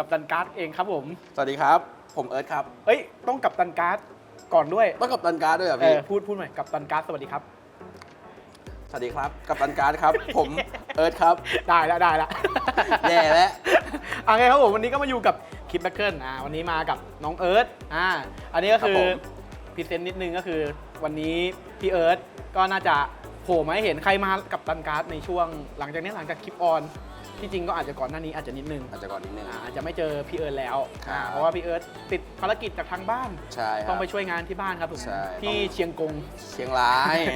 กับตันการ์ดเองครับผม สวัสดีครับ ผมเอิร์ธครับเอ้ย ต้องกับตันการ์ดก่อนด้วยต้องกับตันการ์ดด้วยเหรอเอพี่ อพูดพูดหน่อยกับตันการ์ดสวัสดีครับ สวัสดีครับ กับตันการ์ดครับ ผมเอิร์ธครับ ได้แล้วได้แล้วแย่แล้วอะไงครับผมวันนี้ก็มาอยู่กับคิดแบคเกิลอ่าวันนี้มากับน้องเอิร์ธอ่าอันนี้ก็คือครับผม พรีเซนต์นิดนึงก็คือวันนี้พี่เอิร์ธก็น่าจะโผล่มาให้เห็นใครมากับตันการ์ดในช่วงหลังจากนี้หลังจากคลิปออน ที่จริงก็อาจจะก่อนหน้านี้อาจจะนิดนึงอาจจะก่อนนิดนึง อ่าอาจจะไม่เจอพี่เอิร์ธแล้วครับ อ่าเพราะว่าพี่เอิร์ธติดภารกิจจากทางบ้าน ใช่คต้รัอบ งไปช่วยงานที่บ้านครับผมใช่ ที่ต้องเชียงกง เชียงรายแหม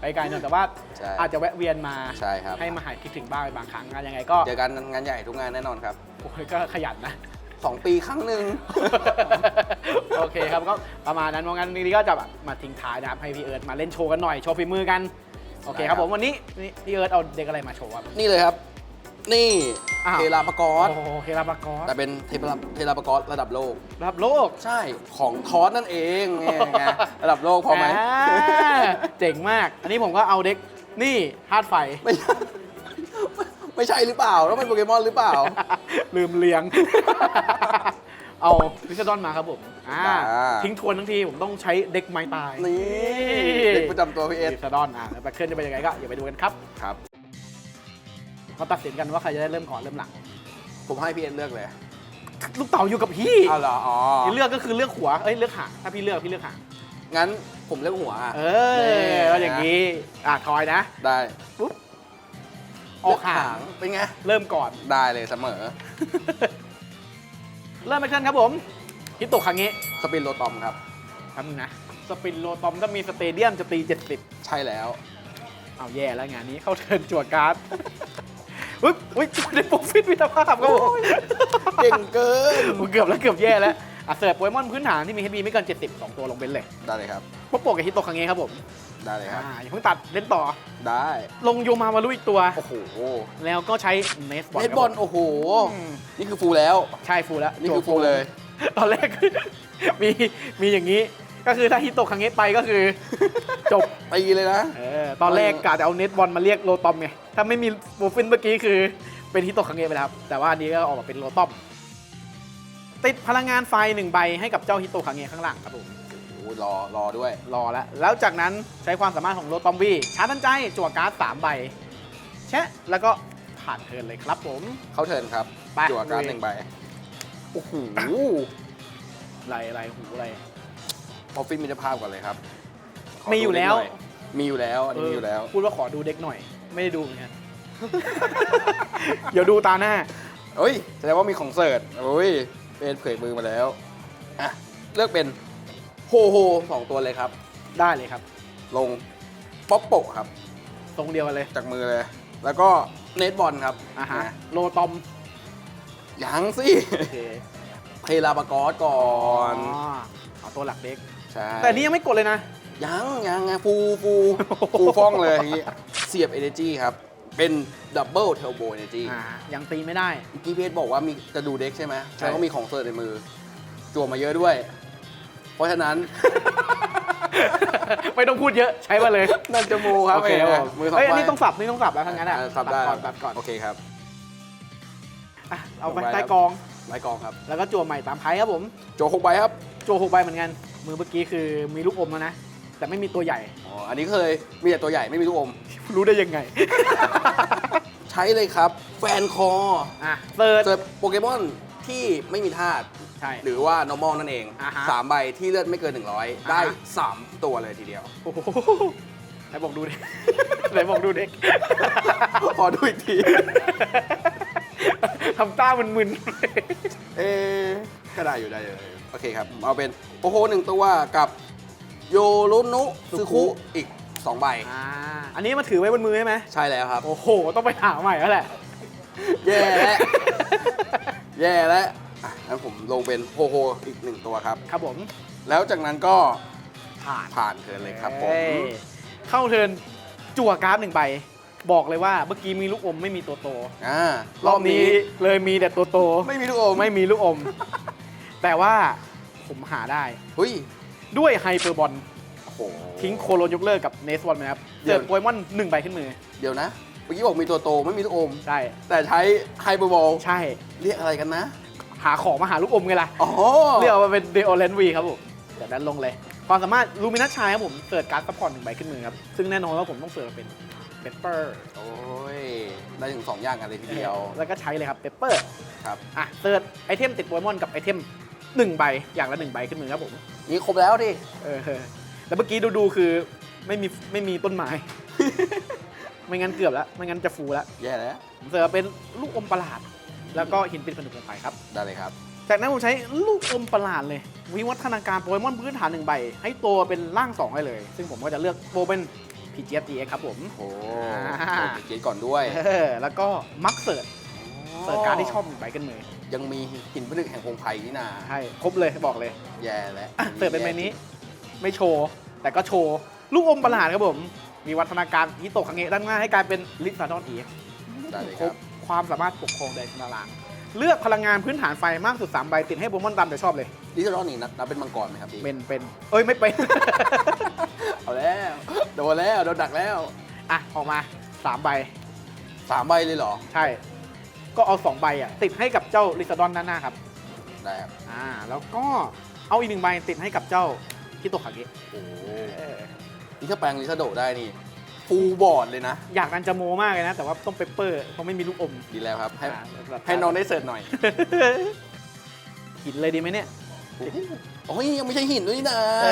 ไปไกลหน่อยแต่ว่าใช่ อาจจะแวะเวียนมาใช่ครับให้มาหายคิดถึงบ้างบางครั้งงานยังไงก็เจอกันงานใหญ่ทุกงานแน่นอนครับโอ้ยก็ขยันนะ สองปีครั้งหนึ่ง โอเคครับก็ประมาณนั้นเพราะงั้นวันนี้ก็จะแบบมาทิ้งท้ายนะครับให้พี่เอิร์ธมาเล่นโชว์กันหน่อยโชว์ฝีมือกัน โอเคครับผมวันนี้นี่พี่เอิร์ธเอาเด็กอะไรมาโชว์ครับ นี่เลยครับ นี่อ้าว เทราปกอสโอ้โหเฮราบากอสแต่เป็นเทราเทราปกอสระดับโลก รับโลกใช่ของทอสนั่นเองไงไงระดับโลกพอไหมาเจ๋งมาก อันนี้ผมก็เอาเด็กนี่ธาตุไฟ ไม่ใช่ไม่ใช่หรือเปล่า แล้วเป็นโปเกมอนหรือเปล่า ลืมเลี้ยง เอาวิสดอนมาครับผมอ่าอ่า ทิ้งทวนทั้งทีผมต้องใช้เด็กไม้ตายนี่เด็กประจำตัวพี่เอสวิสดอนอะแล้วแบคเคิลจะเป็นยังไงก็อย่าไปดูกันครับครับมาตัดสินกันว่าใครจะได้เริ่มก่อนเริ่มหลัง ผมให้พี่เอสเลือกเลยลูกเต่าอยู่กับพี่เอาเหรออ๋อพี่เลือกก็คือเลือกหัวเอ้ยเลือกหางถ้าพี่เลือกพี่เลือกหางงั้นผมเลือกหัวอะเอนี่อแล้วอย่างนี้อะทอยนะได้ปุ๊บออกหางเป็นไง เริ่มก่อนได้เลยเสมอ เริ่มแอคชั่นครับผมฮิโตะครั้งนี้สปินโรตอมครับ ทำนึงนะสปินโลตอมถ้ามีสเตเดียมจะตี 70 ใช่แล้ว เอาแย่แล้วงานนี้เข้าเทิร์นจั่วการ์ดอุ๊ยอุ๊ยได้โปรฟิตวิตาภาพครับผมเก่งเกิน เกือบแล้วเกือบแย่แล้ว อะเสิร์ฟโปเกมอนพื้นฐานที่มี HB ไม่เกิน 70 2 ตัวลงเป็นเลยได้เลยครับ พวกโปรกับฮิโตะครั้งนี้ครับผมได้เลยครับ อ่าอย่าเพิ่งตัดเล่นต่อ ได้ลงโยมามารุอีกตัว โอ้โหแล้วก็ใช้เนสบอลเน็ตบอลโอ้โหอืมนี่คือฟูลแล้ว ใช่ฟูลแล้วนี่คือจั่วฟูลเลย ตอนแรก มีมีอย่างนี้ ก็คือถ้าฮิโตะครั้งนี้ไปก็คือ จบตีเลยนะเออตอนแรกกะจะเอาเนสบอลมาเรียกโลตอมไงถ้าไม่มีโบฟินเมื่อกี้คือเป็นฮิโตะครั้งนี้ไปแล้วครับแต่ว่าอันนี้ก็ออกมาเป็นโลตอม ติดพลังงานไฟหนึ่งใบให้กับเจ้าฮิโตะครั้งนี้ข้างหลังครับผมโอ้โหรอรอด้วย รอแล้ว แล้วจากนั้นใช้ความสามารถของโลตอมวีชาร์จทันใจจั่วการ์ดสามใบแชะแล้วก็ผ่านเทิร์นเลยครับผม เข้าเทิร์นครับไป จั่วการ์ดลุยหนึ่งใบโอ้โหไรไรหูไรพอฟินมิตรภาพก่อนเลยครับขมีอยู่แล้วดูเด็กหน่มีอยู่แล้วอันนี้มีอยู่แล้ว พูดว่าขอดูเด็กหน่อย ไม่ได้ดูเหมือนกัน เดี๋ยวดูตาหน้าเฮ้ยแสดงว่ามีของเสิร์ตโอ้ย เป็นเผยมือมาแล้ว อะ เลือกเป็นโฮโฮสองตัวเลยครับ ได้เลยครับ ลงป๊อปโปะครับ ตรงเดียวกันเลย จากมือเลย แล้วก็เนตบอลครับอะฮะนะโลตอม ยังสิโอเคเทลาบากอสก่อนอ๋อเอาตัวหลักเด็ก ใช่ แต่อันนี้ยังไม่กดเลยนะ ยังยังไงฟูฟูฟูฟ่องเลยอย่างงี้เสียบ Energy ครับ เป็นดับเบิลเทลโบ Energy อ่ายังตีไม่ได้ เมื่อกี้เพชรบอกว่ามีจะดูเด็กใช่ไหมใช่ แล้วก็มีของเสิร์ตในมือจั่วมาเยอะด้วย เพราะฉะนั้น ไม่ต้องพูดเยอะใช้มาเลย นั่นจมูกครับโอเคครับผมมือสองเฮ้ยอันใบนี้ต้องสับนี่ต้องสับแล้วทั้งนั้นอะเออสับได้ก่อนตัดก่อนโอเคครับ อะเอาไปสองใบใต้ครับกอง ไม้กองครับแล้วก็จั่วใหม่ตามไพ่ครับผม โจหกใบครับ จั่วหกใบเหมือนกัน มือเมื่อกี้คือมีลูกอมแล้วนะ แต่ไม่มีตัวใหญ่ อ๋ออันนี้เคยมีแต่ตัวใหญ่ไม่มีลูกอม รู้ได้ยังไง ใช้เลยครับ แฟนคออะเปิด เจอโปเกมอนที่ไม่มีธาตุใช่ หรือว่า normal นั่นเองอ่าฮะสามใบที่เลือดไม่เกิน 100 ได้ อ่าฮะ 3 ตัวเลยทีเดียว โอ้โหไหนบอกดูเด็ก ไหนบอกดูเด็ก ขอดูอีกที ทำตามึนเอ๊ะก็ได้อยู่ได้อยู่ได้อยู่โอเคครับ เอาเป็นโอโหหนึ่งตัวกับ โยรุนุซึคุอีก 2 ใบๆอ่าอันนี้มาถือไว้บนมือใช่ไหมใช่แล้วครับ โอ้โห ต้องไปหาใหม่แล้วแหละ แย่แล้ว แย่แล้วอะงั้นผมลงเป็นโฮโฮอีกหนึ่งตัวครับ ครับผม แล้วจากนั้นก็ผ่านผ่านเทิร์นเลยครับผม เอ้ยเข้าเทิร์นจั่วการ์ดหนึ่งใบ บอกเลยว่าเมื่อกี้มีลูกอมไม่มีตัวโต อ่ารอบนี้เลยมีแต่ตัวโต ไม่มีลูกอมไม่มีลูกอม แต่ว่าผมหาได้ เฮ้ย ด้วยไฮเปอร์บอลโอ้โห ทิ้งโคโลนยกเลิกกับเนสบอลไหมครับเดี๋เจยว อโปเกมอนหนึ่งใบขึ้นมือเดี๋ยวนะ เมื่อกี้บอกมีตัวโตไม่มีลูกอม ใช่แต่ใช้ไฮเปอร์บอลใช่ เรียกอะไรกันนะ หาของมาหาลูกอมไงล่ะ อ๋อเรียกว่าเป็นเดโอเลนวีครับผมเดี๋ยวนั้นลงเลย ความสามารถลูมินัสชายครับผมเสิร์ชการ์ดซัพพอร์ตหนึ่งใบขึ้นมือครับ ซึ่งแน่นอนว่าผมต้องเสิร์ชเป็นเปปเปอร์โอ้ย ได้ถึง2อย่างกันเลยทีเดียวแล้วก็ใช้เลยครับเปปเปอร์ครับ อะเสิร์ชไอเทมติดโปเกมอนกับไอเทมหนึ่งใบอย่างละหนึ่งใบขึ้นมือครับผม นี่ครบแล้วดิเออแล้วเมื่อกี้ดูดูๆคือไม่มีไม่มีต้นไม้ ไม่งั้นเกือบแล้วไม่งั้นจะฟูแล้วแย่แล้วผมเสิร์ชเป็นลูกอมประหลาด แล้วก็หินเป็นผนึกลงไปครับ ได้เลยครับ จากนั้นผมใช้ลูกอมประหลาดเลยวิวัฒนาการโปเกมอนพื้นฐานหนึ่งใบ ให้ตัวเป็นร่างสองได้เลย ซึ่งผมก็จะเลือกโปเป็นพีเจ t x ครับผมโอ้อ่าเจ๊ก่อนด้วยเออแล้วก็มักเสิร์ช เสิร์ชการดที่ชอบหนึ่งใบกันมือยังมีหินผนึกแห่งพงไผ่นี่นาใช่ครบเลยบอกเลยแย่แล้วอะเสิร์ชเป็นใบนี้ ไม่โชว์ แต่ก็โชว์ ลูกอมประหลาดครับผม มีวัฒนาการฮิโตะคังเงะด้านหน้าให้กลายเป็นลิซาดอนเอ็กได้เลยคครรับบความสามารถปกครองแดนตารางเลือกพลังงานพื้นฐานไฟมากสุด3ใบติดให้โปเกมอนตามแต่ชอบเลย ลิซารอนนี่นับนับเป็นมังกรไหมครับพี่เป็นเป็นเอ้ยไม่เป็น เอาแล้วโดนแล้วโดนดักแล้วอะออกมา3ใบสามใบเลยเหรอ ใช่ ก็เอา 2 ใบอะติดให้กับเจ้าลิซาดอนด้านหน้าครับได้ครับอ่าแล้วก็เอาอีกหนึ่งใบติดให้กับเจ้าฮิโตะคังเงะโอ้โหเออนี่ถ้าแปลงลิซาโดได้นี่ฟูลบอร์ดเลยนะ อยากกันจะโมมากเลยนะ แต่ว่าต้องเปปเปอร์เพราะไม่มีลูกอม ดีแล้วครับ ให้อ่าแบบให้น้องได้เสิร์ชหน่อย หินเลยดีไหมเนี่ย โอ้ยยังไม่ใช่หินด้วยนี่นะเอ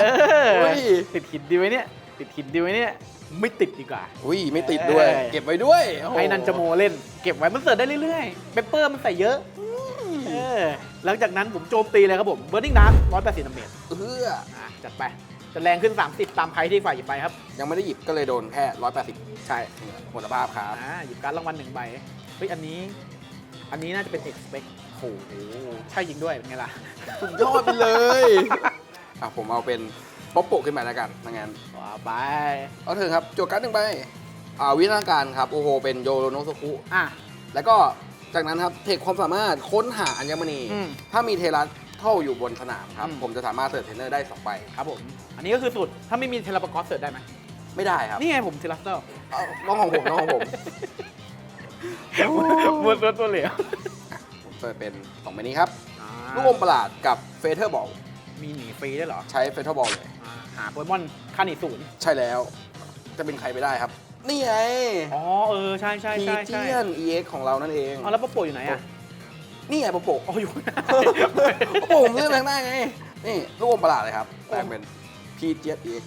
อ โอ้ยติดหินดีไหมเนี่ย ติดหินดีไหมเนี่ย ไม่ติดดีกว่า อุ้ยไม่ติดด้วย เออ เก็บไว้ด้วยโอ้โหไอ้นันจะโมเล่น เก็บไว้มันเสิร์ฟได้เรื่อยๆเปปเปอร์มันใส่เยอะเออหลังจากนั้นผมโจมตีเลยครับผมเบิร์ n ิ n งดาร์ร้อยแปดสิบเมตรเอออะจัดไปจะแรงขึ้น 30 ตามไพ่ที่ฝ่ายหยิบไปครับยังไม่ได้หยิบก็เลยโดนแค่ 180 ใช่หมดสภาพครับ อ่าหยิบการดรางวัลหนึ่งใบเฮ้ยอันนี้ อันนี้น่าจะเป็น expect โอ้โหใช่จริงด้วยเป็นไงล่ะสุดยอดไปเลย อะผมเอาเป็น ป๊อปโปะขึ้นมาแล้วกันถ้างั้นว้าไป เอาเถอะครับโจทย์การ์ดหนึ่งใบอ่าวิธีการครับโอ้โหเป็นโยโรโนโซคุอะ แล้วก็จากนั้นครับเทคความสามารถค้นหาอัญมณี อืมถ้ามีเทรัสเข้าอยู่บนสนามครับ อืม ผมจะสามารถเสิร์ชเทรนเนอร์ได้สองใบครับผม อันนี้ก็คือสูตรถ้าไม่มีเทเลปากอสเสิร์ฟได้ไหม ไม่ได้ครับนี่ไงผมเทเลสเตอร์เอาน้องของผมน้องของผมมวนตัวตัวเหลวผมเสิร์ชเป็นสองใบนี้ครับ ลูกอมประหลาดกับเฟเธอร์บอล มีหนีฟรีได้วยเหรอใช้เฟเธอร์บอลเลย อ่าหาโปเกมอนค่าหนีศูนย์ใช่แล้ว จะเป็นใครไปได้ครับ นี่ไงอ๋อเออใช่ใช่พีใช่เจีใช่ยน EX ของเรานั่นเองเอาแล้วปะโปะอยู่ไหนอะนี่ไงปะโปะอ๋ออยู่ปะโปะผมเลือกแรงได้ไง นี่ลูกอมประหลาดเลยครับแปลงเป็นพีเจียน EX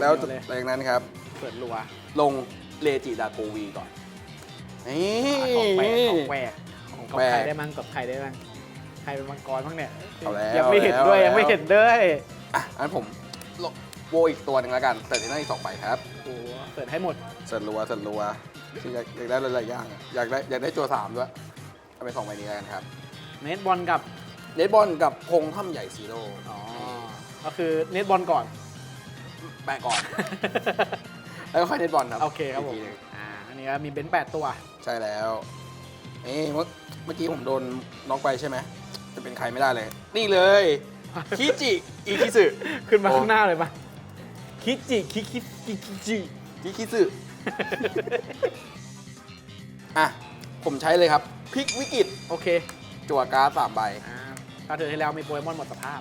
แล้วเลยหลังจากนั้นครับ เปิดรัวลงเลจิดาโกวีก่อนนี่ ของแปลกของแปลกของกับแปลใครกได้มั้งกับใครได้มั้ง ใครเป็นมังกรบ้างเนี่ยเอาแล้วยังไม่เห็นด้วยเอาแล้วยังไม่เห็นด้วยอะงั้นผมลงโวอีกตัวหนึ่งแล้วกันแต่ที่นั่นอีกสองใบครับโอ้โหเปิดให้หมดเสร็จรัวเสร็จรัวที่อยากอยากได้หลายๆอย่างอะอยากได้อยากได้ตัวสามด้วยเอาไปสองใบนี้แล้วกันครับเนตบอลกับเนทบอลกับพงถ้ำใหญ่ซีโร่อ๋อก็คือเนตบอลก่อนแปะก่อน แล้วก็ค่อยเนทบอลครับโอเคครับผมกทีหนึ่งอ่าอันนี้ก็มีเบนซ์แปดตัว ใช่แล้วเอ้เมื่อเมื่อกี้ผมโดนน็อกไปใช่ไหม จะเป็นใครไม่ได้เลย นี่เลยคิจิอิคิสึขึ้นมาโอ้ข้างหน้าเลยปะคิจิคิคิคิคิจิคิคิสึอะ ผมใช้เลยครับพลิกวิกฤตโอเคจั่วการ์ดสามใบอ่าตอนเดือนที่แล้วมีโปเกมอนหมดสภาพ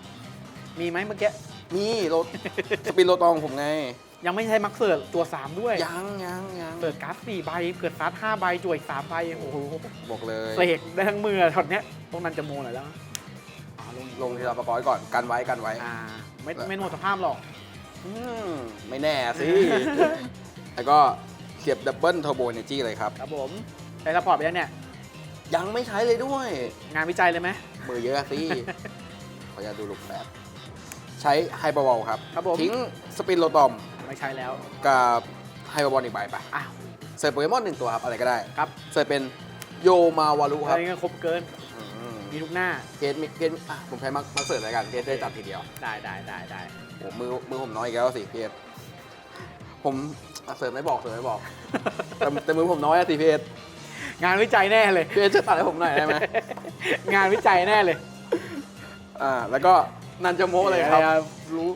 มีไหมเมื่อกี้ มีรถสปินโรตองผมไง ยังไม่ใช่มักเสิร์ตตัว3ด้วยยังยังยังเสิร์ตการ์ด4ใบเกิดการ์ด5ใบจ่วยอีก3ใบโอ้โหบอกเลยเสกได้ทั้งมือช็อตเนี้ยตรงนั้นจะโมหน่อยแล้วอ่าลงลงทีละประกอยก่อนกันไว้กันไว้อ่าไม่ไม่หมดสภาพหรอกอืมไม่แน่สิแล้วก็เสียบดับเบิลเทอร์โบเนจีเลยครับครับผมใช้ซัพพอร์ตไปยังเนี่ยยังไม่ใช้เลยด้วย งานวิจัยเลยไหมมือเยอะสิขออนุญาตดูลูกแป๊บใช้ไฮเปอร์บอลครับครับผมทิ้งสปินโรตอม ไม่ใช้แล้วกับไฮเปอร์บอลอีกใบไปอ้าว เสิร์ฟโปเกมอนหนึ่งตัวครับ อะไรก็ได้ครับ เสิร์ฟเป็นโยมาวารุคอะรับไรเงี้ยครบเกิน อืมมีทุกหน้า เกตมีเกตอะผมใช้มักมักเสิร์ฟแล้วกันเกตได้จับทีเดียวได้ได้ได้ได้โอ้มือมือผมน้อยอีกแล้วสิเกตผมอะเสิร์ฟไม่บอกเสิร์ฟไม่บอกแต่แต่มือผมน้อยอะสิเพจงานวิจัยแน่เลย เพจช่วยตัดให้ผมหน่อยได้ไหม งานวิจัยแน่เลย อ่าแล้วก็ นันจโมะเลยครับ รู้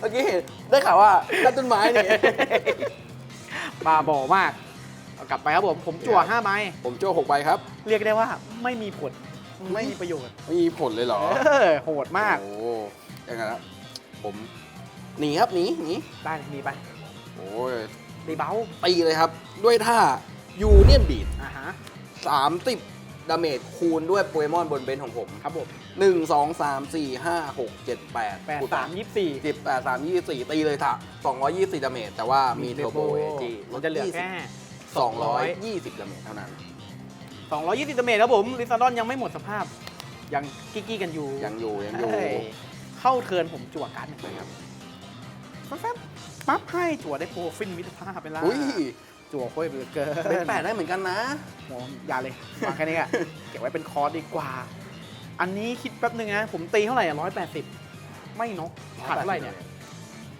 เมื่อกี้เห็นได้ข่าวว่าตัดต้นไม้นี่ บาบอมากเอากลับไปครับผม ผมจั่วครับห้าใบผมโจ้หกใบครับ เรียกได้ว่าไม่มีผลไม่ไม่มีประโยชน์ไม่มีผลเลยเหรอ เออโหดมาก โอ้ยังไงครับผมหนีครับหนีหนีได้ดีไปโอ้ยดีเบาตีเลยครับ ด้วยท่ายูเนียนบีดอ่าฮะสามติบดาเมจคูณด้วยโปเกมอนบนเบนซ์ของผม ครับผม หนึ่งสองสามสี่ห้าหกเจ็ดแปดแปดสามยี่สี่สิบแปดสามยี่สี่ตีเลยท่ะสองร้อยยี่สิบดาเมจแต่ว่ามีเทอร์โบเอจีมันจะเหลือแค่สองร้อยยี่สิบดาเมจเท่านั้น220ดาเมจครับผมลิซาดอนยังไม่หมดสภาพ ยังกิ๊กๆกันอยู่ยังอยู่ยังอยู่เฮ้เข้าเทิร์นผมจั่วการ์ดหนึ่งใบครับแป๊บๆปั๊บให้จั่วได้โปรฟินมิตรภาพไปแล้วอุ้ยจั่วค่อยเหลือเกินเป็นแปดได้เหมือนกันนะมองอย่าเลยวางแค่นี้อะเก็บไว้เป็นคอร์สดีกว่า อันนี้คิดแป๊บนึงนะ ผมตีเท่าไหร่อะร้อยแปดสิบไม่นกขาดเท่าไหร่เนี่ย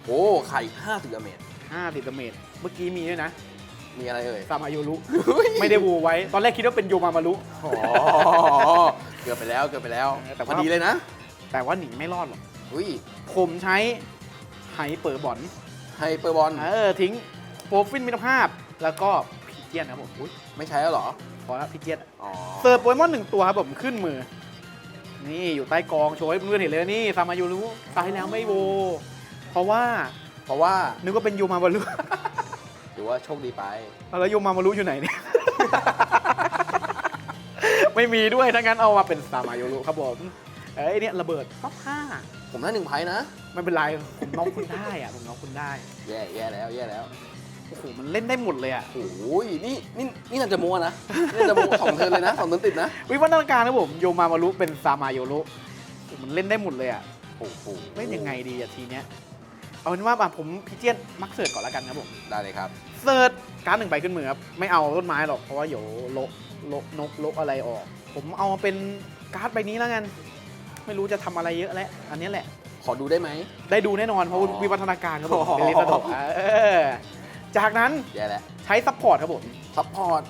โอ้ไข่ห้าสิบดาเมจห้าสิบดาเมจเมื่อกี้มีด้วยนะมีอะไรเอ่ยซามาโยรุไม่ได้วูไว้ ตอนแรกคิดว่าเป็นโยมามารุอ๋อเกือบไปแล้วเกือบไปแล้วแต่พว่าอดีเลยนะ แต่ว่าหนีไม่รอดหรอกอุ้ยผมใช้ไฮเปอร์บอลไฮเปอร์บอลเออทิ้งโปรฟินมิตรภาพ แล้วก็พีเจียนครับผมอุ๊ยไม่ใช้แล้วเหรอพอแล้วพีเจียนอ๋อเสิร์ฟโปเกมอนหนึ่งตัวครับผมขึ้นมือ นี่อยู่ใต้กองโชว์ให้เพื่อนๆเห็นเลยนี่ซามาโยรุตายแล้วไม่โว เพราะว่าเพราะว่านึกว่าเป็นโยมามารุหรือว่าโชคดีไป แล้วโยมามารุอยู่ไหนเนี่ย ไม่มีด้วยถ้างั้นเอามาเป็นซามาโยรุครับผมเอ้ยเนี่ยระเบิดป๊อปห้าผมได้หนึ่งไพ่นะไม่เป็นไรผมน้องคุณได้อะผมน้องคุณได้ แย่แย่แล้วแย่แล้ว โอ้โหมันเล่นได้หมดเลยอะโอ้ยนี่นี่นี่น่าจะมัวนะนี่น่าจะมัวสองเทิร์นเลยนะสองเทิร์นติดนะ วิวัฒนาการนะผมโยมามารุเป็นซามาโยรุโอ้โหมันเล่นได้หมดเลยอะโอ้โหเล่นยังไงดีอะทีเนี้ย เอาเป็นว่าอะผมพิเจียนมักเสิร์ชก่อนแล้วกันครับผม ได้เลยครับ เสิร์ชการ์ดหนึ่งใบขึ้นมือครับไม่เอาต้นไม้หรอกเพราะว่าเดี๋ยวโละโละนกโละอะไรออก ผมเอามาเป็นการ์ดใบนี้แล้วกัน ไม่รู้จะทำอะไรเยอะแล้วอันนี้แหละ ขอดูได้ไหม ได้ดูแน่นอนเพราะอ๋อ วิวัฒนาการครับผมอ๋อเป็นลิซาโดเออ จากนั้นแย่แล้วใช้ซัพพอร์ตครับผมซัพพอร์ต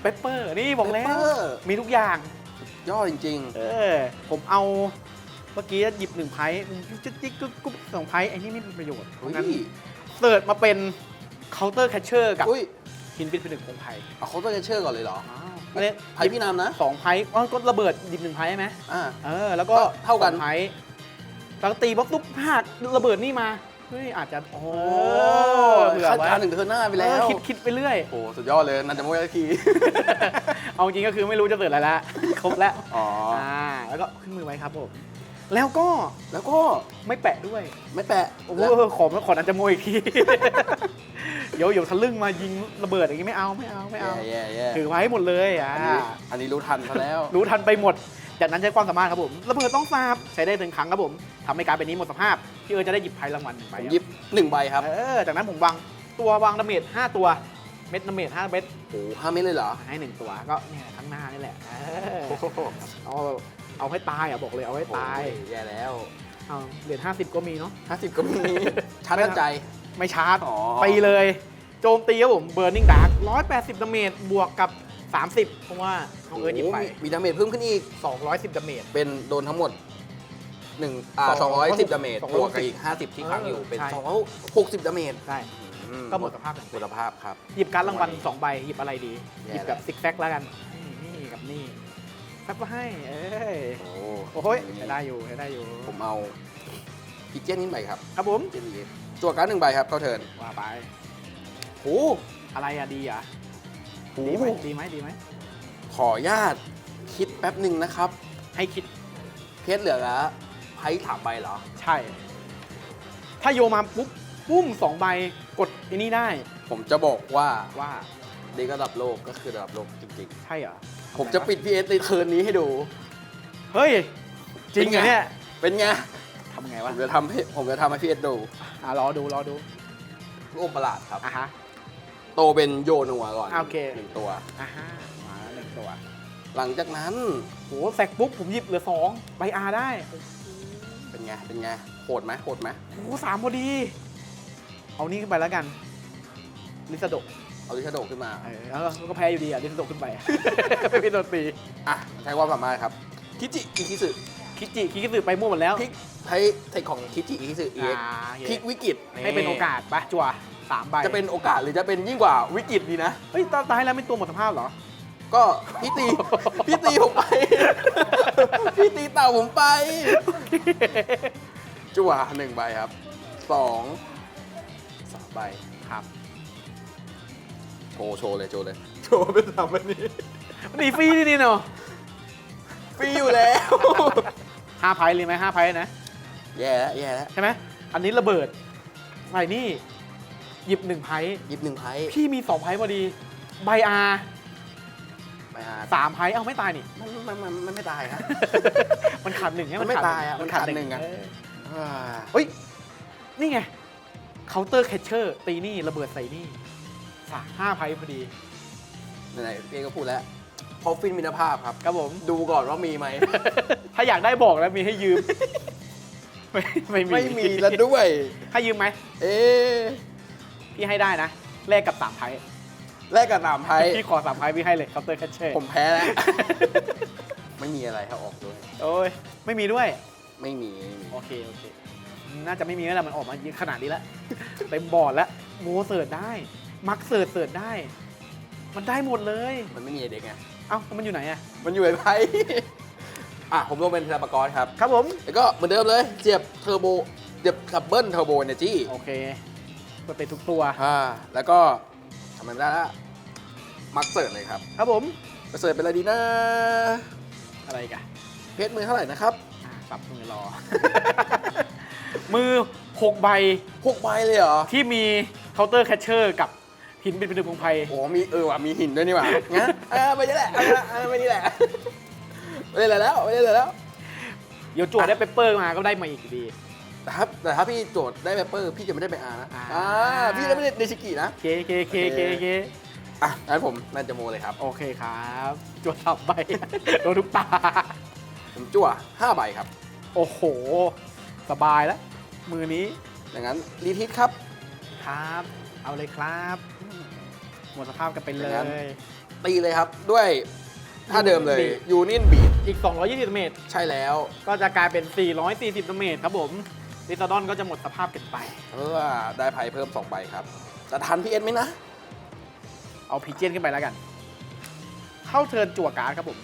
เปปเปอร์นี่บอกแล้วเปอร์มีทุกอย่าง ยอดจริง เออ ผมเอาเมื่อกี้หยิบหนึ่งไพ่จิ๊กจิ๊กกุ๊บกุ๊บสองไพ่ไอ้นี่ไม่เป็นประโยชน์ๆเพอุ้ราะยงั้นเสิร์ชมาเป็นเคาน์เตอร์แคชเชอร์กับอุ้ยฮินฟิตเป็นหนึ่งของไพ่เอาเขาต้องเชื่อก่อนเลยเหรออันนี้ไพ่พี่นำนะ สองไพ่อ๋อก็ระเบิดหยิบหนึ่งไพ่ใช่ไหมอ่า เออ แล้วก็ก็เท่ากัน สองไพ่แล้วก็ตีบล็อกตุ๊บพลาดระเบิดนี่มา เฮ้ยอาจจะโอ้โอ้เผื่อคาดไว้การณ์ถึงเทิร์นหน้าไปเอแล้อวคิดคิดไปเรื่อย โอ้สุดยอดเลยนันจะโมยที เอาจริงก็คือไม่รู้จะเสิร์ชอะไรละครบแล้วอ๋ออ่าแล้วก็ขึ้นมือไว้ครับผมแล้วก็แล้วก็ไม่แปะด้วยไม่แปะโอ้โหขอขออันจะโมยอีกที เดี๋ยวเดี๋ยวทะลึ่งมายิงระเบิดอย่างงี้ไม่เอาไม่เอาไม่เอาแย่แย่ถือไว้หมดเลยอ่าอันนี้อันนี้รู้ทันซะแล้ว รู้ทันไปหมด จากนั้นใช้ความสามารถครับผมระเบิดต้องทราบใช้ได้หนึ่งครั้งครับผมทำให้การเป็นนี้หมดสภาพพี่เอิร์ธจะได้หยิบไพ่รางวัลหนึ่งใบผมครับหยิบหนึ่งใบครับเออจากนั้นผมวางตัววางดาเมจ5ตัวเม็ดดาเมจ5เม็ดโอ้ห้าเม็ดเลยเหรอให้หนึ่งตัวก็เนี่ยข้างหน้านี่แหละเออโอ้โหเอาเอาให้ตายอะบอกเลยเอาให้ตายโอ้แย่แล้วเอาเหรียญ50 ก็มีเนาะ ห้าสิบก็มีชาร์จใจ ไม่ชาร์จอ๋อ ไปเลย โจมตีครับผม Burning Dark 180ดาเมจบวกกับ 30 เพราะว่าน้องเอิร์ธหยิบไป โอ้มีดาเมจเพิ่มขึ้นอีก 210ดาเมจ เป็นโดนทั้งหมดหนึ่งอ่าสสอองงร้ร้ออยยสิสิบบดาเมจสองร้อยบวกกับอีกห้าสิบที่ค้างอยู่เออเป็นใช่ สองร้อยหกสิบดาเมจใช่ อืมก็หมดสภาพอย่างคุณภาพครับ หยิบการดรางวัลวันนี้สองใบ หยิบอะไรดี แย่ หยิบแบบซิกแซกแล้วกัน นี่นี่กับนี่แซกก็ให้ เอ้ย โอ้โอ้ยใช้ได้อยู่ใช้ได้อยู่ ผมเอาพิกเจนนิดใบครับครับผม เจนนี้ตัวการ์ดหนึ่งใบครับเข้าเทิร์นว่าไป โอ้อะไรอะดีอะโห ดีไหมดีไหมดีไหมขออนุญาตคิดแป๊บหนึ่งนะครับ ให้คิดเพชรเหลือละไพ่สามใบเหรอ ใช่ ถ้าโยมาปุ๊บปุ้มสองใบกดอันนี้ได้ผมจะบอกว่าว่าเด็กระดับโลกก็คือระดับโลกจริงใช่เหรอๆ ผมจะปิดพีเอสในเทิร์นนี้ให้ดู เฮ้ย จริงเหรอเนี่ยเป็นไง ทำไงผวะมจะทำให้ผมจะทำให้พีเอสดูอะรอดูรอดูลูกประหลาดครับ อะฮะ โตเป็นโยนัวก่อนโอเค หนึ่งตัว อะฮะมาแล้วหนึ่งตัวหลังจากนั้นโหแซกปุ๊บผมหยิบเหลือสองใบอาได้เป็นไงเป็นไงโหดไหมโหดไหมโหสามพอดี เอานี่ขึ้นไปแล้วกันลิซาโดะเอาลิชาโดขึ้นมาเออแล้วก็แพ้อยู่ดีอะลิซาโดะขึ้นไป ไม่เป็นตัวตีอะใช้ความสามารถครับคิจิอิคิสึ คิจิคิคิสึไปมั่วหมดแล้วพลิกใช้เทคของคิจิอิสึเอ็กอ่าโอเคพลิกวิกฤตให้เป็นโอกาสปะจั่วสามใบจะเป็นโอกาสหรือจะเป็นยิ่งกว่าวิกฤตดีนะ เฮ้ยตอนตายแล้วเป็นตัวหมดสภาพเหรอ ก็พี่ตี พี่ตีผมไป พี่ตีเต่าผมไป จั่วหนึ่งใบครับสองสามใบครับโชว์โชว์เลยโชว์เลยโชว์เป็นสามใบนี้ มันดีฟรีนี่เนาะ ฟรีอยู่แล้ว ห้าไพ่เลยไหมห้าไพ่นะ แย่แล้วแย่แล้วใช่ไหม อันนี้ระเบิดใส่นี่หยิบหนึ่งไพ่หยิบหนึ่งไพ่พี่มีสองไพ่พอดี ใบอาร์ไปหาสามไพ่เอ้าไม่ตายนี่ มันมันมันมันไม่ตายครับ มันขาดหนึ่งให้มันไม่ตายอะมันขาดมันขาดหนึ่งอะ เอ่าเฮ้ย นี่ไงเคาน์เตอร์แคชเชอร์ตีนี่ระเบิดใส่นี่สามห้าไพ่พอดี ไหนๆพี่เองก็พูดแล้ว พอฟินมินภาพครับ ครับผม ดูก่อนว่ามีไหม ถ้าอยากได้บอกแล้วมีให้ยืม ไม่ไม่มีไม่มีแล้วด้วย ให้ยืมไหมเอ๊ะพี่ให้ได้นะแลกกับสามไพ่แลกกับสามไพ่พี่ขอสามไพ่พี่ให้เลยเคาน์เตอร์แคชเชอร์ผมแพ้แล้ว ไม่มีอะไรครับออกด้วย โอ้ยไม่มีด้วย ไม่มีไม่มีโอเคโอเค น่าจะไม่มีแล้วแหละมันออกมาเยอะขนาดนี้แล้วเต็มบอร์ดแล้วโมเสิร์ชได้ มักเสิร์ชเสิร์ชได้ มันได้หมดเลย มันไม่มีเด็กไง เอ้าแล้วมันอยู่ไหนอะมันอยู่ในไพ่ อะผมลงเป็นธนปกรครับ ครับผม แล้วก็เหมือนเดิมเลยเสียบเทอร์โบเสียบดับเบิลเทอร์โบเนจีโอเคเปิดเป็นทุกตัว อ่าแล้วก็ทำมันได้แล้วมักเสิร์ชเลยครับครับผมจะเสิร์ชเป็นอะไรดีนะ อะไรอีกันเพชรมือเท่าไหร่นะครับปรับมือรอ มือ 6 ใบ หกใบเลยเหรอ ที่มีเคาน์เตอร์แคชเชอร์กับ หินเป็นเป็นของไพโอ้มีเออว่ะมีหินด้วยนี่หว่างั้นเออไปนี่แหละเอาละเอาไปนี่แหละไม่ได้แล้วไม่ได้แล้วเดี๋ยวจวดได้เปเปอร์มาก็ได้มาอีกอยู่ดี แต่ถ้าแต่ถ้าพี่โจทย์ได้เปเปอร์พี่จะไม่ได้ไปอาร์นะอ่า อ่าพี่ได้ไม่ได้เดชิกินะเคเคเคเคเคอะงั้นผมน่าจะโมเลยครับโอเคครับจวดสับใบ โดนทุกตา ผมจั่ว5ใบครับโอ้โห สบายแล้ว มือนี้ ดังนั้นรีทิสครับครับ เอาเลยครับ หมดสภาพกันไปเลอย่างนั้น ย ตีเลยครับด้วยท่าเดิมเลย Beat ยูนิ n นบีดอีก 220 เมตร ใช่แล้ว ก็จะกลายเป็น 440 เมตรครับผมลิซาดอนก็จะหมดสภาพกันไปเพื่อได้ไพ่เพิ่ม2ใบครับ จะทันพี่เอ็นไหมนะ เอาพีเจนขึ้นไปแล้วกัน เข้าเทิร์นจั่วการ์ดครับผม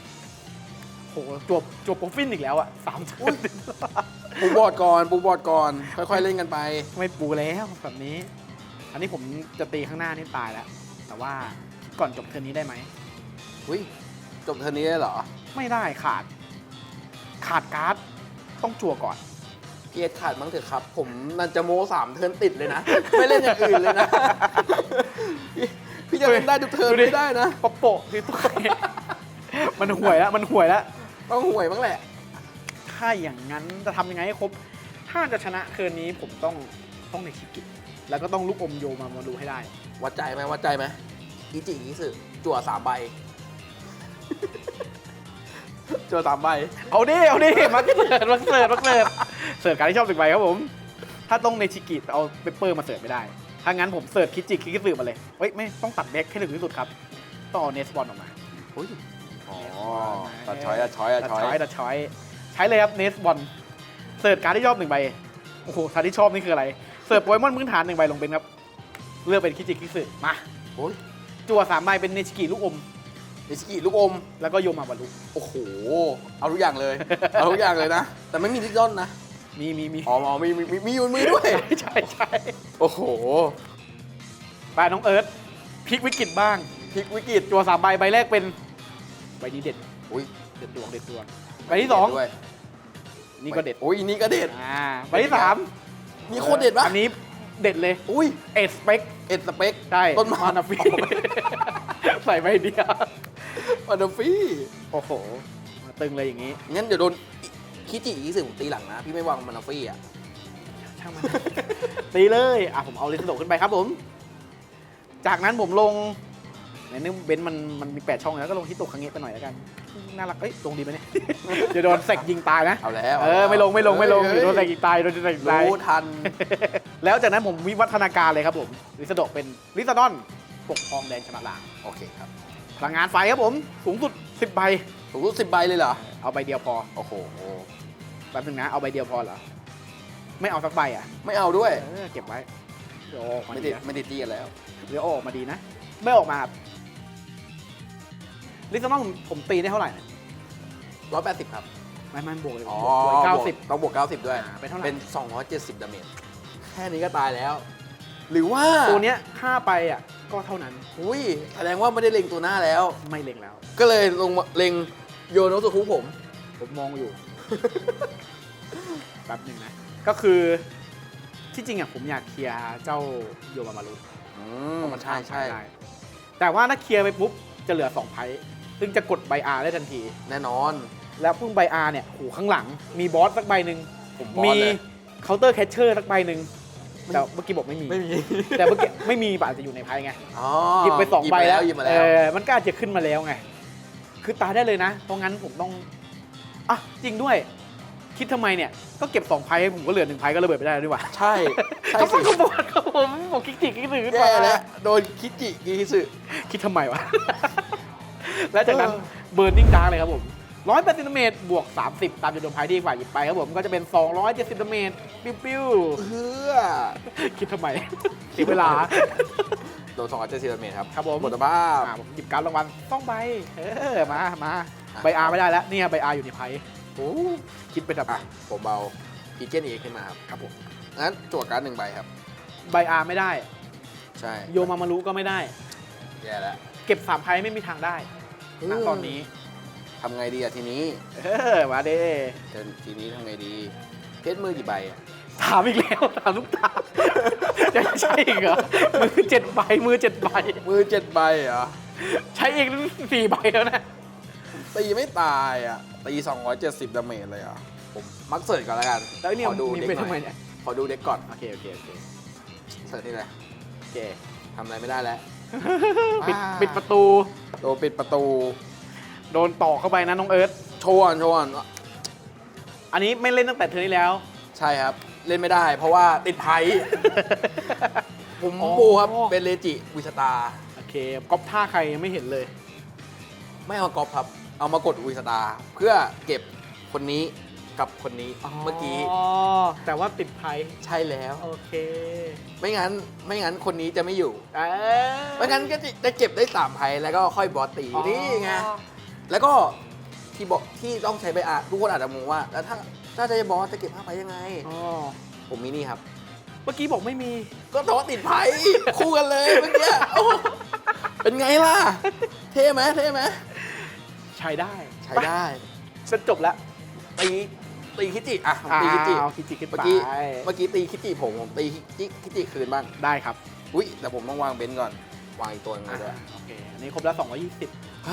โหจั่วจั่วโปรฟินอีกแล้วอะสามเทิร์นปูบอร์ดก่อน ปูบอร์ดก่อน ค่อยๆเล่นกันไป ไม่ปูแล้วแบบนี้ อันนี้ผมจะตีข้างหน้านี่ตายแล้ว แต่ว่าก่อนจบเทิร์นนี้ได้ไหม อุ้ยจบเทอร์นี้ได้เหรอ ไม่ได้ขาด ขาดการ์ดต้องจั่วก่อน เกียร์ขาดมั้งเถอะครับ ผมนันจะโมสามเทิร์นติดเลยนะ ไม่เล่นอย่างอื่นเลยนะ พี่พี่จะเล่นได้ทุกเทิร์นดูดิไม่ได้นะ ปะโปะที่ตัวเองมันห่วยแล้วมันห่วยแล้ว ต้องห่วยบ้างแหละ ถ้าอย่างนั้นจะทำยังไงให้ครบ ถ้าจะชนะคืนนี้ผมต้องต้องในชิกิแล้วก็ต้องลูกอมโยมามาดูให้ได้ วัดใจไหมวัดใจไหมอีจิอีสึจั่วสามใบ จั่วสามใบ เอาดิ เอาดิ มาเสิร์ฟมาเสิร์ฟมาเสิร์ฟเสิร์ฟการที่ชอบสึกใบครับผม ถ้าต้องในชิกิเอาเปเปอร์มาเสิร์ฟไม่ได้ ถ้างั้นผมเสิร์ฟคิจิคิกิสึมาเลย เฮ้ย ไม่ต้องตัดเด็กให้ถึงที่สุดครับ ต้องเอาเนสบอลออกมาอุ้ยอ๋อตัดช้อยตัดช้อยตัดตัดช้อยช้อยตัดช้อย ใช้เลยครับเนสบอล เสิร์ฟการที่ชอบหนึ่งใบ โอ้โหการที่ชอบนี่คืออะไร เสิร์ฟโปเกมอนพื้นฐานหนึ่งใบลงเป็นครับ เลือกเป็นคิจิคิสึมาโอ้ยจั่วสามใบเป็นเนชิกิลูกอม นิสกิลูกอม แล้วก็โยมาบารุโอ้โห เอาทุกอย่างเลย เอาทุกอย่างเลยนะ แต่ไม่มีลิกดอนนะ มีมีมีอ๋ออ๋อมีมีมีมีอยู่ในมือด้วยใช่ใช่ใช่โอ้โหไปน้องเอิร์ธพลิกวิกฤตบ้าง พลิกวิกฤตจั่วสามใบใบแรกเป็นใบนี้เด็ดอุ้ยเด็ดดวงเด็ดดวงใบที่สองด้วยนี่ก็เด็ดอุ้ยนี่ก็เด็ด อ่าใบที่สามมีโคตรเด็ดปะอันนี้ เด็ดเลยอุ้ยเอ็ดสเปกเอ็ดสเปกใช่ต้นไม้มานาฟีใส่ใบเดียวมาดฟี่โอ้โหมาตึงเลยอย่างนี้งั้นเดี๋ยวโดนคิจิอีสึผมตีหลังนะ พี่ไม่วางมานาฟี่อะช่างมันตีเลยอะผมเอาเลนส์โดขึ้นไปครับผม จากนั้นผมลง ในนึกเบนซ์มันมันมีแปดช่องแล้วก็ลงฮิตโตะคังเงะไปหน่อยแล้วกันน่ารักเอ้ยลงดีไหมเนี่ย เดี๋ยวโดนแสกยิงตายนะเอาแล้วเออไม่ลงไม่ลงไม่ลงเฮ้เดี๋ยยวโดนแสกยิงตายโดนแสกยิงตายรู้ทัน แล้วจากนั้นผมวิวัฒนาการเลยครับผมลิซาโดะเป็นลิซาดอนปกครองแดนชนะลางโอเคครับพลังงานไฟครับผมสูงสุด10ใบถูกรู้สิบใบเลยเหรอเอาใบเดียวพอโอ้โหแป๊บนึงนะเอาใบเดียวพอเหรอไม่เอาสักใบอะ ไม่เอาด้วยเออเก็บไว้เดี๋ยวเอาออกมาไม่ดีติดนะไม่ติดตีกันแล้วเดี๋ยวเอาออกมาดีนะ ไม่ออกมาครับ ลิซามอนผมตีได้เท่าไหร่เนี่ยร้อยแปดสิบครับไม่ไม่บวกเลยอ๋อบวกเก้าสิบ ต้องบวกเก้าสิบด้วย อ่าเป็นเท่าไหร่ เป็นสองร้อยเจ็ดสิบดาเมจ แค่นี้ก็ตายแล้ว หรือว่าตัวเนี้ยฆ่าไปอะก็เท่านั้นอุ้ย แสดงว่าไม่ได้เล็งตัวหน้าแล้ว ไม่เล็งแล้ว ก็เลยลงมาเล็งโยโนสุคุผม ผมมองอยู่ แป๊บหนึงนะ ก็คือที่จริงอะผมอยากเคลียร์เจ้าโยมามารุอืเพมราะมันใช่ข้ามใช่ไพ่ได้แต่ว่าถ้าเคลียร์ไปปุ๊บจะเหลือ2ไพ่ ซึ่งจะกดใบอาได้ทันที แน่นอน แล้วพุ่งใบอาเนี่ยโหข้างหลัง มีบอสสักใบหนึ่งผมบอสมีเลยเคาน์เตอร์แคชเชอร์สักใบหนึ่งแต่เมื่อกี้บอกไม่มี ไม่มีแต่เมื่อกี้ไม่มีบอาจจะอยู่ในไพ่ไง อ๋อหยิบไปสองใบแล้วหยิบมาเอแล้วอมันก็อาจจะขึ้นมาแล้วไง คือตายได้เลยนะ เพราะงั้นผมต้อง อะ จริงด้วย คิดทำไมเนี่ย ก็เก็บสองไพ่ผมก็เหลือหนึ่งไพ่ก็ระเบิดไปได้แล้วดีกว่าใช่ ใช่เขาสิเป็นขบวนครับผมผมคิกจิกคิกสึขึ้นแย่มาแล้ว โดนคิจิกิฮิสึคิดทำไมวะ แล้วจากนั้นเบิร์นิ่งดาร์เลยครับผมร้อยแปดสิบเมตรบวก 30 ตามจำนวนไพ่ที่ฝ่ายหยิบไปครับผมก็จะเป็น 270เมตรปิ้วปิ้วเพื่อๆคิดทำไมเสียเวลาโดนสองร้อยเจ็ดสิบเมตรครับครับผมหมดสภาพอ่าผมหยิบการดรางวัลต้องใบเออมามาอะใบอาไม่ได้แล้วเนี่ยใบอาอยู่ในไพ่โอ้คิดไปแบบอะผมเบาอีเจนเอขึ้นมาครับครับผมงั้นจั่วการ์ดหนึ่งใบครับ ใบอาไม่ได้ ใช่ โยมามารุก็ไม่ได้ แย่แล้ว เก็บสามไพ่ไม่มีทางได้ ณตอนนี้ทำไงดีอะทีนี้เออมาเด้เดี๋ยวทีนี้ทำไงดี เพชรมือกี่ใบอะถามอีกแล้วถามลูกตาจะใช่อีกเหรอมือเจ็ดใบมือเจ็ดใบมือเจ็ดใบเหรอใช้อีกสี่ใบแล้วนะตีไม่ตายอะตี270ดาเมจเลยอะผมมักเสิร์ชก่อนแล้วกันแล้วเนี่ยขอดูมีเด็กไปหน่ทำไมอยเนี่ยขอดูเด็กก่อนโอเคโอเคโอเคเสิร์ชนี่เลยโอเคทำอะไรไม่ได้แล้ว ปิดอ่า ปิดประตู โดนปิดประตู โดนต่อเข้าไปนะน้องเอิร์ธโชว์ก่อนโชว์ก่อนอันนี้ไม่เล่นตั้งแต่เทอร์นี้แล้ว ใช่ครับ เล่นไม่ได้เพราะว่าติดไพ่ผมอ๋อ ปูครับ เป็นเลจิวิชตา โอเคก๊อปท่าใครยังไม่เห็นเลย ไม่เอากอล์ฟครับ เอามากดวิชตา เพื่อเก็บคนนี้ กับคนนี้เมื่อกี้อ๋อแต่ว่าติดไพ่ใช่แล้ว โอเค ไม่งั้นไม่งั้นคนนี้จะไม่อยู่เอ้ยไม่งั้นก็จะจะเก็บได้สามไพ่แล้วก็ค่อยบอสตีอ๋อนี่ไงแล้วก็ที่บอกที่ต้องใช้ใบอาทุกคนอาจจะมองว่าแล้วถ้าถ้าจะบอสจะเก็บห้าไพ่ยังไงอ๋อผมมีนี่ครับ เมื่อกี้บอกไม่มี ก็แต่ว่าติดไพ่คู่กันเลยเมื่อกี้โอ้เป็นไงล่ะ เท่ไหมเท่ไหมใช้ได้ใช้ได้ฉันจบแล้วตี ตีคิจิอะผมตีคิจิอ่าเอาคิจิขึ้นเมื่อไปกี้เมื่อกี้ตีคิจิผมผมตีคิจิคิจิคืนบ้างได้ครับอุ้ยแต่ผมต้องวางเบนซ์ก่อนวางอีกตัวหนึงเลยด้วยอ่าโอเคอันนี้ครบแล้ว220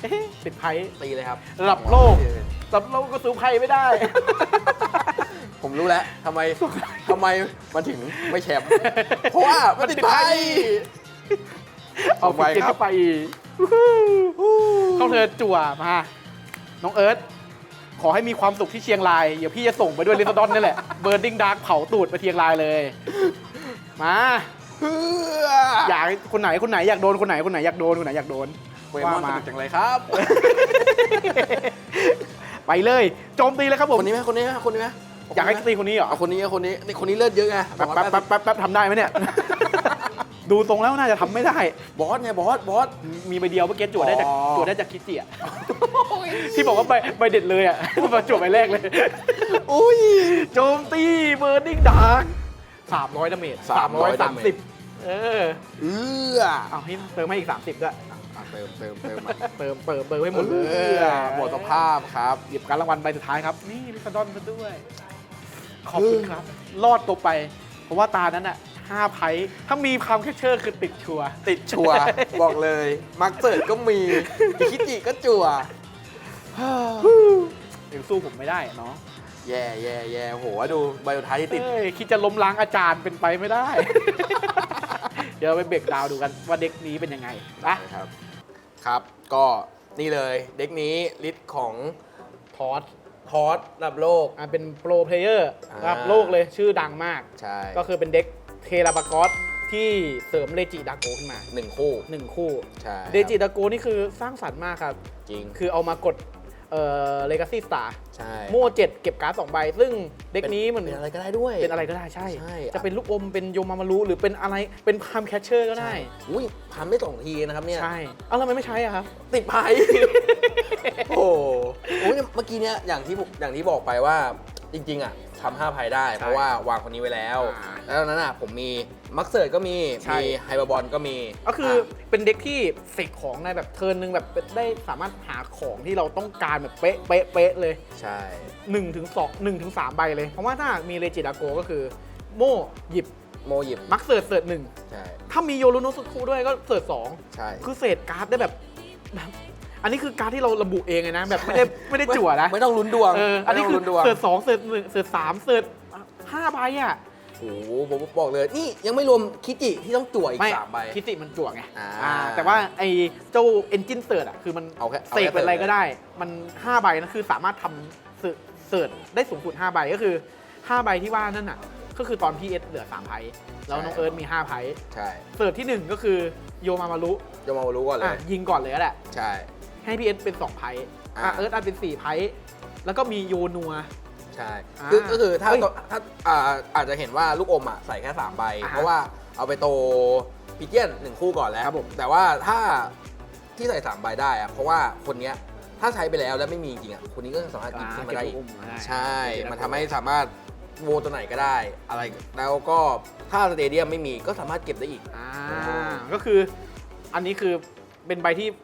เอ๊ะติดไพ่ ตีเลยครับระดับโลก สำเราก็ซื้อไพ่ไม่ได้ ผมรู้แล้วทำไมทำไมมันถึงไม่แชมป์เพราะว่ามันติดไพ่เอาไปฟิกเก็ตครับเข้าไปอีกเข้าเธอจั่วมา น้องเอิร์ธ ขอให้มีความสุขที่เชียงราย เดี๋ยวพี่จะส่งไปด้วยลิซาดอนนี่แหละเบิร์ดดิ้งดาร์กเผาตูดไปเชียงรายเลย มาเพื่ออยากคนไหนคนไหนอยากโดนคนไหนคนไหนอยากโดนคนไหนอยากโดนเวมอนสนุกจังเลยครับ ไปเลยโจมตีเลยครับผม คนนี้ไหมคนนี้ไหมคนนี้ไหมอยากให้ตีคนนี้เหรอเอาคนนี้เอาคนนี้นี่คนนี้เลือดเยอะไงแป๊บแป๊บแป๊บแป๊บแป๊บทำได้ไหมเนี่ย ดูทรงแล้วน่าจะทำไม่ได้ บอสไงบอสบอส มีใบเดียวเมื่อกี้จั่วได้จากอ๋อจั่วได้จากคิดเจียที่บอกว่าใบใบเด็ดเลยอะมาจั่วใบแรกเลย อุ้ย โจมตีเบอร์ดิ้งดาร์กสามร้อยดาเมจสามร้อย300สามสิบเออเอื้อเอาให้เติมให้อีกสามสิบด้วยอะเติมเติมเติมมาเติมเติมเติมให้หมดเลเอยอหมดสภาพครับ หยิบการรางวัลใบสุดท้ายครับ นี่ลิซาดอนซะด้วย ขอบคุณครับ รอดตัวไป เพราะว่าตานั้นอะ ห้าไพ่ถ้ามีคำแค่เชอร์คือติดชัวร์ติดชัวร์ บอกเลย มักเสิร์ตก็มีคิจิก็จั่วยังสู้ผมไม่ได้เนาะแย่แย่แย่โหดูใบสุดท้ายที่ติด เอ้ยคิดจะล้มล้างอาจารย์เป็นไปไม่ได้ เดี๋ยวเราไปเบรกดาวน์ดูกันว่าเด็กนี้เป็นยังไงนะครับ ครับ ก็นี่เลยเด็กนี้ลิสต์ของทอสทอสระดับโลก อ่าเป็นโปรเพลเยอร์อ่าระดับโลกเลยชื่อดังมาก ใช่ ก็คือเป็นเด็ก เทราบากอสที่เสริมเรจิดาโกขึ้นมาหนึ่งคู่ หนึ่งคู่ใช่เรจิดาโกนี่คือสร้างสรรค์มากครับ จริง คือเอามากดเอ่อเลกาซี่สตาร์ใช่โม่เจ็ดเก็บการ์ดสองใบ ซึ่งเด็กนี้มันเป็นอะไรก็ได้ด้วย เป็นอะไรก็ได้ใช่ ใช่ จะเป็นลูกอมเป็นโยมามารุหรือเป็นอะไรเป็นพามแคชเชอร์ก็ได้ อุ้ยพันไม่สองทีนะครับเนี่ย ใช่เอาแล้วทำไมไม่ใช้อะครับ ติดไพ่โอ้โหโอ้ยเมื่อกี้เนี้ยอย่างที่ผมอย่างที่บอกไปว่าจริงๆอะ ทำห้าไพ่ได้ใช่เพราะว่าวางคนนี้ไว้แล้ว อ่า แล้วตอนนั้นอะผมมีมักเซิร์ก็มี ใช่ มีไฮเปอร์บอลก็มีก็คืออะเป็นเด็กที่เสกของในแบบเทิร์นหนึ่งแบบได้สามารถหาของที่เราต้องการแบบเป๊ะเป๊ะเป๊ะเลยใช่1ถึง2 1ถึง3ใบเลย เพราะว่าถ้ามีเลจิดาโกก็คือ โม่หยิบโมหยิบมักเสิร์ชเสิร์ชหนึ่งใช่ถ้ามีโยรุโนสุคุด้วยก็เสิร์ชสองใช่ คือเศษการ์ดได้แบบแบบ อันนี้คือการ์ดที่เราระบุเองเลยนะ แบบไม่ได้ไม่ได้จั่วนะไม่ต้องลุ้นดวงเอออันนี้ไม่ต้งคือลุ้นดวงเสิร์ชสองเสิร์ชหนึ่งเสิร์ชสามเสิร์ชห้าใบอะโอ้โหผมบอกเลยนี่ยังไม่รวมคิจิที่ต้องจั่วอีกไม่สามใบคิติมันจั่วไงอ่าอ่าแต่ว่าไอ้เจ้าเอนจินเสิร์ชอะคือมันเอาแค่เอาเสแค่กเป็นอะไรเสิร์ชก็ได้ มัน5ใบนะคือสามารถทำเสิร์ชเสิร์ชได้สูงสุด5ใบก็คือ5ใบที่ว่านั่นน่ะก็คือตอนพี่เอสเหลือ3ไพ่แล้วน้องเอิร์ธมี5ไพ่ใช่เสิร์ชที่1ก็คือโยมามารุจะมารู้ก่อนเลอะยยิงก่อนเลยก็แหละใช่ ให้พี่เอสเป็น2ไพ่อ่าอะเอิร์ธอาจเป็น4ไพ่แล้วก็มีโยนัว ใช่อ่าคือก็คือถ้าเฮ้ยถ้าอ่าอาจจะเห็นว่าลูกอมอะใส่แค่ 3 ใบ อ่าฮะเพราะว่าเอาไปโตพิเจียนหนึ่งคู่ก่อนแล้ว ครับผม แต่ว่าถ้าที่ใส่ 3 ใบได้อะเพราะว่าคนเนี้ยถ้าใช้ไปแล้วแล้วไม่มีจริงๆอะคนนี้ก็สามารถหยิบขึ้นมาได้อีกเก็บลูกอมมาได้ใช่ มันทำให้สามารถโวตัวไหนก็ได้อะไร แล้วก็ถ้าสเตเดียมไม่มีก็สามารถเก็บได้อีก อ่าก็คืออันนี้คือเป็นใบที่หืม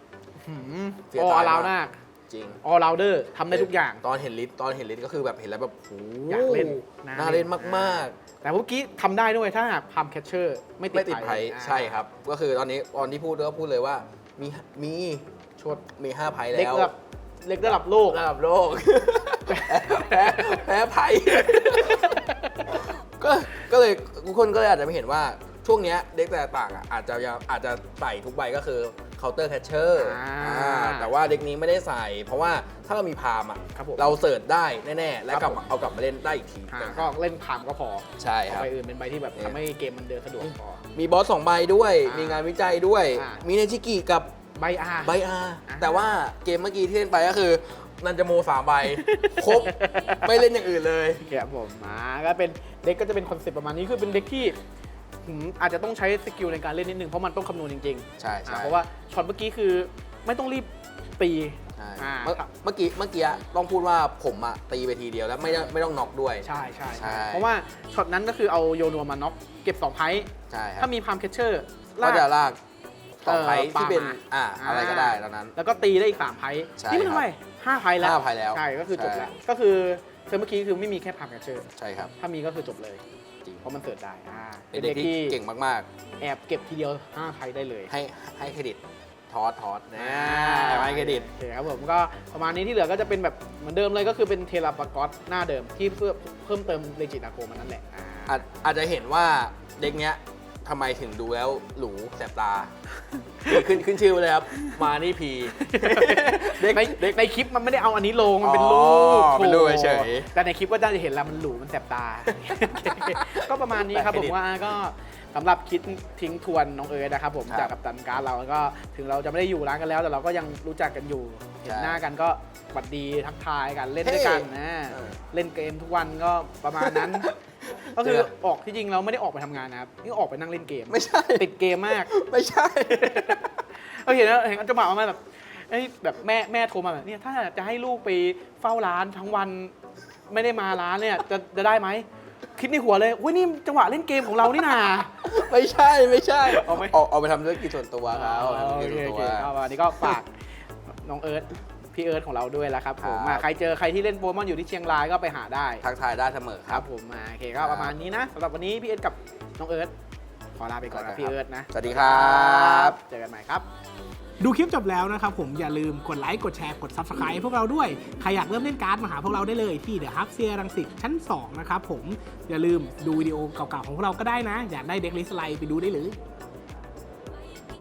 เสียอดายอลาวมากมากจริงออลาวเดอร์ทำได้ทุกอย่าง ตอนเห็นลิสต์ตอนเห็นลิสต์ก็คือแบบเห็นแล้วแบบโอ้โหอยากเล่นน่าน่าเล่นเล่น มากแต่เมื่อกี้ทำได้ด้วยถ้าหากพามแคชเชอร์ไม่ๆ ติดไม่ติดไพ่อ่าใช่ครับ ก็คือตอนนี้ตอนที่พูดก็พูดเลยว่า มีมีชดมีห้าไพ่เล็กแล้วระดับเล็กระดับโลก ระดับโลก แพ้แพ้ไพ่ ก็ก็เลยทุกคนก็เลยอาจจะไม่เห็นว่าช่วงเนี้ยเด็กแต่ต่างอะอาจจะยังอาจจะใส่ทุกใบก็คือ เคาน์เตอร์แคชเชอร์อ่าแต่ว่าเด็กนี้ไม่ได้ใส่ เพราะว่าถ้าเรามีพามอะครับผมเราเสิร์ชได้แน่ๆ และคกรัลับบผมมาเอากลับมาเล่นได้อีกทีอ่าก็เล่นพามก็พอใช่คเอารับ ใบอื่นเป็นใบที่แบบเนี่ยทำให้เกมมันเดินสะดวกพอ มีบอสสองใบด้วย อ่ามีมีงานวิจัยด้วย อ่ามี มีเนจิกิกับใบอาใบอาอ่า แต่ว่าเกมเมื่อกี้ที่เล่นไปก็คือนันจะโมสามใบ ครบ ไม่เล่นอย่างอื่นเลย ครับผมอ่าก็เป็นเด็กก็จะเป็นคอนเซ็ปต์ประมาณนี้คือเป็นเด็กที่ หืมอาจจะต้องใช้สกิลในการเล่นนิดนึงเพราะมันต้องคำนวณจริงๆใช่อ่าใช่เพราะว่าช็อตเมื่อกี้คือไม่ต้องรีบตีใช่อ่าเมื่อเมื่อกี้เมื่อกี้ต้องพูดว่าผมอะตีไปทีเดียวแล้วไม่ต้องไม่ต้องน็อกด้วย ใช่ใช่ใช่ เพราะว่าช็อตนั้นก็คือเอาโยนัวมาน็อกเก็บ2ไพ่ใช่ครัถ้าบมีพามแคชเชอร์ก็จะลากต่อไพ่เอ่อที่เป็นปามาอ่าอ่าอะไรก็ได้ตอนนั้น แล้วก็ตีได้อีก3ไพ่ใช่นี่มันเท่าไหร่ห้าไพ่แล้วห้าไพ่แล้วใช่ก็คือจบใช่แล้วก็คือเธอเมื่อกี้คือไม่มีแค่พามแคชเชอร์ ใช่ครับ ถ้ามีก็คือจบเลยจริง เพราะมันเสิร์ชได้อ่าเป็นเด็กที่เก่งมากแอบเก็บทีเดียว5ไพ่ได้เลยๆ ให้ให้เครดิตทอสทอสนะอ่าให้เครดิต โอเคครับผมก็ประมาณนี้ที่เหลือก็จะเป็นแบบเหมือนเดิมเลยก็คือเป็นเทเลปากอสหน้าเดิมที่เพื่อเพิ่มเติมเลจิตาโกมันนั่นแหละอ่า อาจอาจจะเห็นว่าเด็กเนี้ย ทำไมถึงดูแล้วหรูแสบตา ขึ้นขึ้นชื่อเลยครับ มานี่พี เด็กในเด็กในคลิปมันไม่ได้เอาอันนี้ลง มันเป็นรูอ๋ปอเป็นรูปโถเฉยแต่ในคลิปก็จะเห็นแล้วมันหรูมันแสบตา ก็ประมาณนี้ครับแต่ผเครดิมตว่าก็สำหรับคิดทิ้งทวนน้องเอิร์ธนะครับผมครับจากกับตันการดเราก็ถึงเราจะไม่ได้อยู่ร้านกันแล้ว แต่เราก็ยังรู้จักกันอยู่เห็นใช่หน้ากันก็สวัสดีทักทายกันเล่นด้วยกันเฮ้นะเออ เล่นเกมทุกวันก็ประมาณนั้น ก็คือออกที่จริงเราไม่ได้ออกไปทำงานนะครับนี่ออกไปนั่งเล่นเกม ไม่ใช่ ติดเกมมากไม่ใช่ เราเห็นแล้วเห็นจังหวะมาแบบไอ้ยแบบแม่แม่โทรมาแบบเนี่ยถ้าจะให้ลูกไปเฝ้าร้านทั้งวันไม่ได้มาร้านเนี่ยจะจะได้ไหมคิดในหัวเลยอุ้ยนี่จังหวะเล่นเกมของเรานี่นา ไม่ใช่ ไม่ใช่เอาไหม ออกเอาไปทำธุรกิจส่วนตัวครับโอเอาไปทำธุรเคกิจส่วนโอตัวเคก็วันนี้ก็ฝากน้องเอิร์ธ พี่เอิร์ธของเราด้วยแล้วครับผมครับอะใครเจอใครที่เล่นโปเกมอนอยู่ที่เชียงรายก็ไปหาได้ทักทายได้เสมอคครัรับบ ผมอะโอเคก็ครับประมาณนี้นะสำหรับวันนี้พี่เอิร์ธกับน้องเอิร์ธขอลาไปก่อนครันะบพี่เอิร์ธนะสวัสดีครับ เจอกันใหม่ครับ ดูคลิปจบแล้วนะครับผมอย่าลืมกดไลค์กดแชร์กด Subscribe ให้พวกเราด้วย ใครอยากเริ่มเล่นการ์ดมาหาพวกเราได้เลยที่ The Hub เซียรังสิตชั้น 2 นะครับผมอย่าลืมดูวิดีโอเก่าๆของพวกเราก็ได้นะ อยากได้เด็กลิสไลไปดูได้เลย